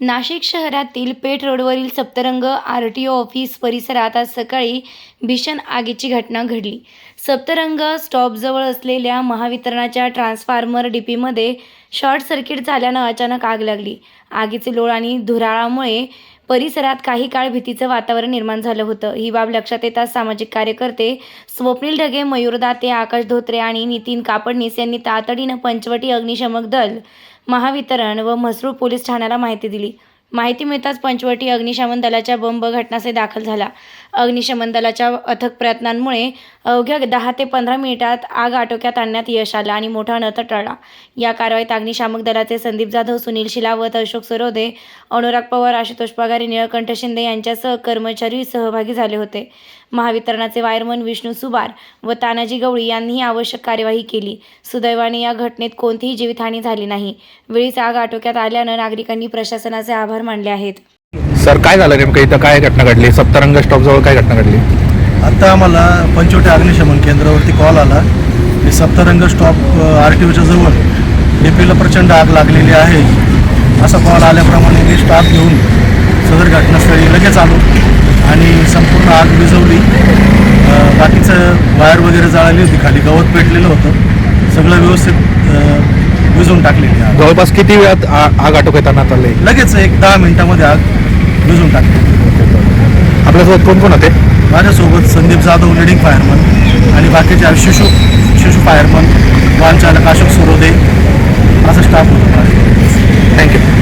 नाशिक शहरातील पेठ रोडवरील Saptarang R T O office परिसरात आज सकाळी भीषण आगीची घटना घडली. सप्तरंग स्टॉपजवळ असलेल्या महावितरणाच्या ट्रान्सफॉर्मर डीपीमध्ये शॉर्ट सर्किट झाल्यानं अचानक आग लागली. आगीचे लोळ आणि धुराळामुळे परिसरात काही काळ भीतीचं वातावरण निर्माण झालं होतं. ही बाब लक्षात येताच सामाजिक कार्यकर्ते स्वप्नील ढगे मयूर दाते आकाश धोत्रे आणि नितीन कापडनीस यांनी तातडीनं पंचवटी अग्निशमक दल महावितरण व म्हसरूळ पोलीस ठाण्याला माहिती दिली. माहिती मिळताच पंचवटी अग्निशमन दलाच्या बंब घटनास्थळी दाखल झाला. अग्निशमन दलाच्या अथक प्रयत्नांमुळे अवघ्या दहा ते पंधरा मिनिटात आग आटोक्यात आणण्यात यश आलं आणि मोठा अनर्थ टळला. या कारवाईत अग्निशामक दलाचे संदीप जाधव सुनील शिलावत अशोक सरोदे अनुराग पवार आशुतोष पगारे निळकंठ शिंदे यांच्यासह कर्मचारी सहभागी झाले होते. महावितरणाचे वायरमन विष्णू सुबार व तानाजी गवळी यांनीही आवश्यक कार्यवाही केली. सुदैवाने या घटनेत कोणतीही जीवितहानी झाली नाही. वेळीच आग आटोक्यात आल्यानं नागरिकांनी प्रशासनाचे आभार मानले आहेत. सर काय झालं नेमकं? इथं काय घटना घडली? सप्तरंग स्टॉपजवळ काय घटना घडली? आता आम्हाला पंचवटी अग्निशमन केंद्रावरती कॉल आला. की सप्तरंग स्टॉप आर टी ओच्या जवळ. डीपीला प्रचंड आग लागलेली आहे. असा कॉल आल्याप्रमाणे मी स्टाफ घेऊन सदर घटनास्थळी लगेच आलो. आणि संपूर्ण आग विझवली. बाकीचं वायर वगैरे जळाली होती. खाली गवत पेटलेलं होतं. सगळं व्यवस्थित विझवून टाकलेली आग. जवळपास किती वेळात आ- आग आटोक्यात आणण्यात आली? लगेच एक दहा मिनिटामध्ये आग विझवून टाकली. आपल्यासोबत कोण कोण होते? माझ्यासोबत संदीप जाधव लिडिंग फायरमन आणि बाकीचे शिशु शिशु फायरमन वाहन चालक अशोक सुरोदे असा